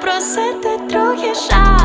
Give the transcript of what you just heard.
просити трохи жаль.